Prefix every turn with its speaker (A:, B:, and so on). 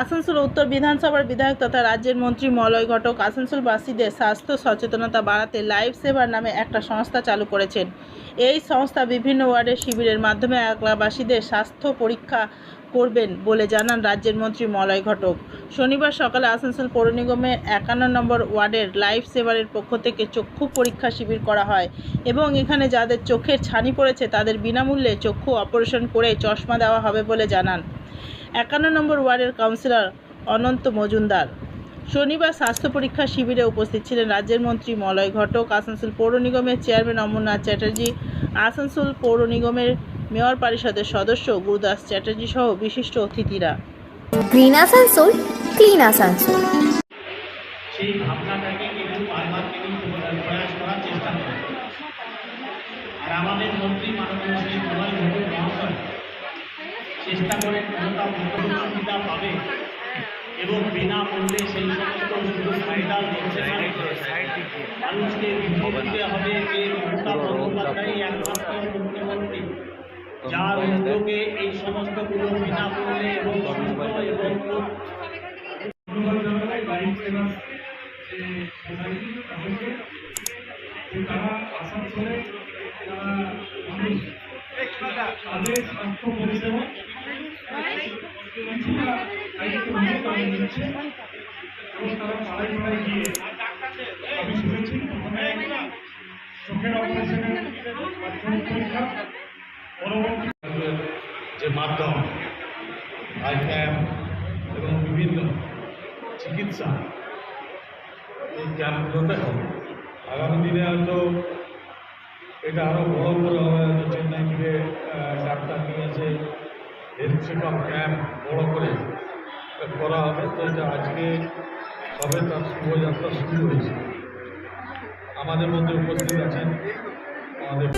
A: আসানসোল উত্তর বিধানসভার বিধায়ক তথা রাজ্যের মন্ত্রী মলয় ঘটক আসানসোলবাসীদের স্বাস্থ্য সচেতনতা বাড়াতে লাইফ সেভার নামে একটা সংস্থা চালু করেছেন। এই সংস্থা বিভিন্ন ওয়ার্ডের শিবিরের মাধ্যমে এলাকাবাসীদের স্বাস্থ্য পরীক্ষা করবেন বলে জানান রাজ্যের মন্ত্রী মলয় ঘটক। শনিবার সকালে আসানসোল পৌর নিগমের একান্ন নম্বর ওয়ার্ডের লাইফ সেভারের পক্ষ থেকে চক্ষু পরীক্ষা শিবির করা হয় এবং এখানে যাদের চোখের ছানি পড়েছে তাদের বিনামূল্যে চক্ষু অপারেশন করে চশমা দেওয়া হবে বলে জানান। একান্ন নম্বর ওয়ার্ডের কাউন্সিলর অনন্ত মজুমদার। শনিবার স্বাস্থ্য পরীক্ষা শিবিরে উপস্থিত ছিলেন রাজ্যের মন্ত্রী মলয় ঘটক, আসানসোল পৌর নিগমের চেয়ারম্যান অমরনাথ চ্যাটার্জি, আসানসোল পৌর নিগমের মেয়র পরিষদের সদস্য গুরুদাস চ্যাটার্জি সহ বিশিষ্ট অতিথিরা।
B: Green Asansol clean Asansol.
C: সেই ভাবনাটাকে কিন্তু বারবার তিনি প্রয়াস করার চেষ্টা করেন আর আমাদের মন্ত্রী মাননীয় শ্রী কুমার ঘটক মহাশয় চেষ্টা করেন কোনটা সুবিধা পাবে এবং বিনামূল্যে সেই সমস্ত সুযোগ ফায়দা মানুষকে হবে যে মমতা বন্দ্যোপাধ্যায় একমাত্র যার উদ্যোগে এই সমস্তগুলো বিনামূল্যে এবং সুস্থ এবং
D: তারা আসানসোলে তাদের স্বাস্থ্য চোখের অপারেশনের পরীক্ষা।
C: যে মাধ্যম আই ক্যাম্প এবং বিভিন্ন চিকিৎসা, এই ক্যাম্পগুলোতে হবে। আগামী দিনে হয়তো এটা আরও বড় করে হবে। হয়তো চেন্নাই থেকে ডাক্তার নিয়ে এসে হেলথ চেক আপ ক্যাম্প বড় করে করা হবে। তো এটা আজকে সবে তার শুভযাত্রা শুরু হয়েছে। আমাদের মধ্যে উপস্থিত আছেন আমাদের